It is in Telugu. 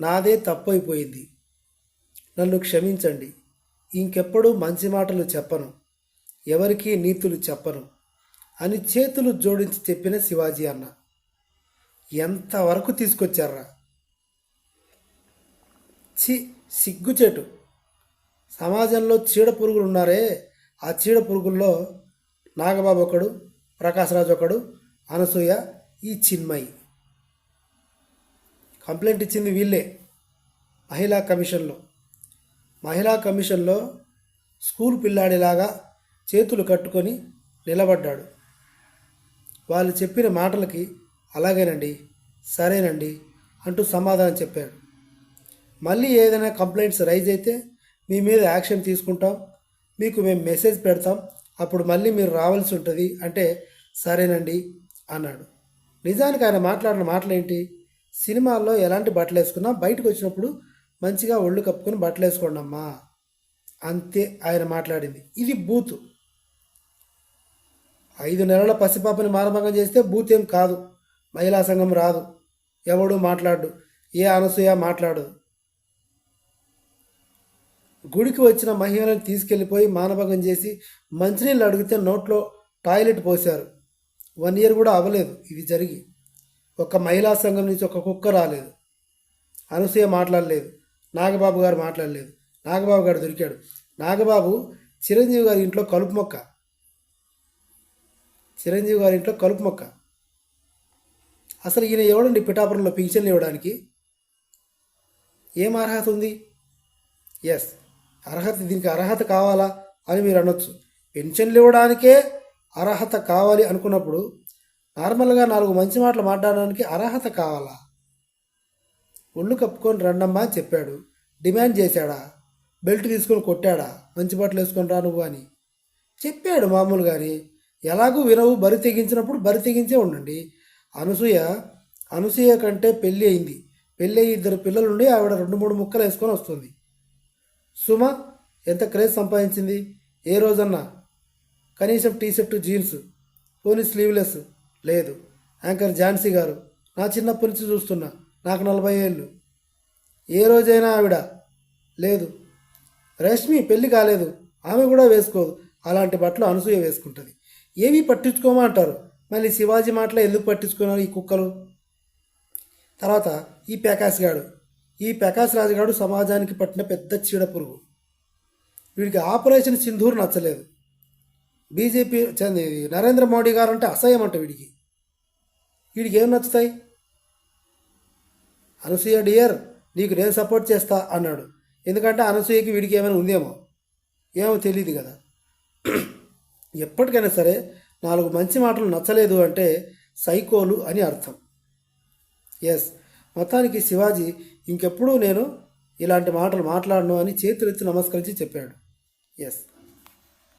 నాదే తప్పైపోయింది. నన్ను క్షమించండి. ఇంకెప్పుడూ మంచి మాటలు చెప్పను. ఎవరికీ నీతులు చెప్పను. అని చేతులు జోడించి చెప్పిన శివాజీ అన్న. ఎంతవరకు తీసుకొచ్చారా చి సిగ్గుచేటు. సమాజంలో చీడ పురుగులు ఉన్నారే ఆ చీడ పురుగుల్లో నాగబాబు ఒకడు ప్రకాశ్రాజు ఒకడు అనసూయ ఈ చిన్మయి. కంప్లైంట్ ఇచ్చింది వీళ్ళే మహిళా కమిషన్లో. మహిళా కమిషన్లో స్కూల్ పిల్లాడిలాగా చేతులు కట్టుకొని నిలబడ్డాడు. వాళ్ళు చెప్పిన మాటలకి అలాగేనండి సరేనండి అంటూ సమాధానం చెప్పాడు. మళ్ళీ ఏదైనా కంప్లైంట్స్ రైజ్ అయితే మీ మీద యాక్షన్ తీసుకుంటాం మీకు మేము మెసేజ్ పెడతాం అప్పుడు మళ్ళీ మీరు రావాల్సి ఉంటుంది అంటే సరేనండి అన్నాడు. నిజానికి ఆయన మాట్లాడిన మాటలు ఏంటి సినిమాల్లో ఎలాంటి బట్టలు వేసుకున్నా బయటకు వచ్చినప్పుడు మంచిగా ఒళ్ళు కప్పుకొని బట్టలు వేసుకోండి అమ్మా అంతే ఆయన మాట్లాడింది. ఇది బూత్. ఐదు నెలల పసిపాపని మారమగం చేస్తే బూత్ ఏం కాదు. మహిళా సంఘం రాదు. ఎవడు మాట్లాడు? ఏ అనసూయ మాట్లాడదు గుడికి వచ్చిన మహిళలను తీసుకెళ్ళిపోయి మానభంగం చేసి మంచినీళ్ళు అడిగితే నోట్లో టాయిలెట్ పోశారు. వన్ ఇయర్ కూడా అవ్వలేదు. ఇది జరిగి ఒక మహిళా సంఘం నుంచి ఒక కుక్క రాలేదు. అనసూయ మాట్లాడలేదు. నాగబాబు గారు మాట్లాడలేదు. నాగబాబు గారు దొరికాడు. నాగబాబు చిరంజీవి గారి ఇంట్లో కలుపు మొక్క. చిరంజీవి గారి ఇంట్లో కలుపు మొక్క. అసలు ఈయన ఎవడండి పిఠాపురంలో పింఛన్లు ఇవ్వడానికి? ఏం అర్హత ఉంది? ఎస్ అర్హత దీనికి అర్హత కావాలా అని మీరు అనొచ్చు. పెన్షన్లు ఇవ్వడానికే అర్హత కావాలి అనుకున్నప్పుడు నార్మల్గా నాలుగు మంచి మాటలు మాట్లాడడానికి అర్హత కావాలా? ఒళ్ళు కప్పుకొని రండమ్మా అని చెప్పాడు. డిమాండ్ చేశాడా? బెల్ట్ తీసుకొని కొట్టాడా? మంచి బట్టలు వేసుకొని రా నువ్వు అని. చెప్పాడు మామూలుగాని ఎలాగూ వినవు బరి తెగించినప్పుడు బరి తెగించే ఉండండి. అనసూయ అనసూయ కంటే పెళ్ళి అయింది. పెళ్ళి అయ్యి ఇద్దరు పిల్లలుండి ఆవిడ రెండు మూడు ముక్కలు వేసుకొని వస్తుంది. సుమ ఎంత క్రేజ్ సంపాదించింది? ఏ రోజన్నా? కనీసం టీ షర్టు జీన్స్ పోనీ స్లీవ్లెస్. లేదు. యాంకర్ ఝాన్సీ గారు నా చిన్నప్పటి నుంచి చూస్తున్నా నాకు నలభై ఏళ్ళు. ఏ రోజైనా ఆవిడ లేదు. రష్మి పెళ్ళి కాలేదు. ఆమె కూడా వేసుకోదు. అలాంటి బట్టలు అనసూయ వేసుకుంటుంది. ఏవి పట్టించుకోమా అంటారు. మళ్ళీ శివాజీ మాటలు ఎందుకు పట్టించుకున్నారు ఈ కుక్కలు? తర్వాత ఈ ప్రకాష్ గాడు. ఈ ప్రకాష్ రాజుగాడు సమాజానికి పట్టిన పెద్ద చీడ పురుగు. వీడికి ఆపరేషన్ సింధూర్ నచ్చలేదు. బీజేపీ చంది నరేంద్ర మోడీ గారు అంటే అసహ్యం అంట వీడికి. వీడికి ఏం నచ్చుతాయి? అనసూయ డియర్ నీకు నేను సపోర్ట్ చేస్తా అన్నాడు. ఎందుకంటే అనసూయకి వీడికి ఏమైనా ఉందేమో? ఏమో తెలియదు కదా. ఎప్పటికైనా సరే నాలుగు మంచి మాటలు నచ్చలేదు అంటే సైకోలు అని అర్థం. ఎస్ మొత్తానికి శివాజీ ఇంకెప్పుడూ నేను ఇలాంటి మాటలు మాట్లాడను అని చేతులెత్తి నమస్కరించి చెప్పాడు. ఎస్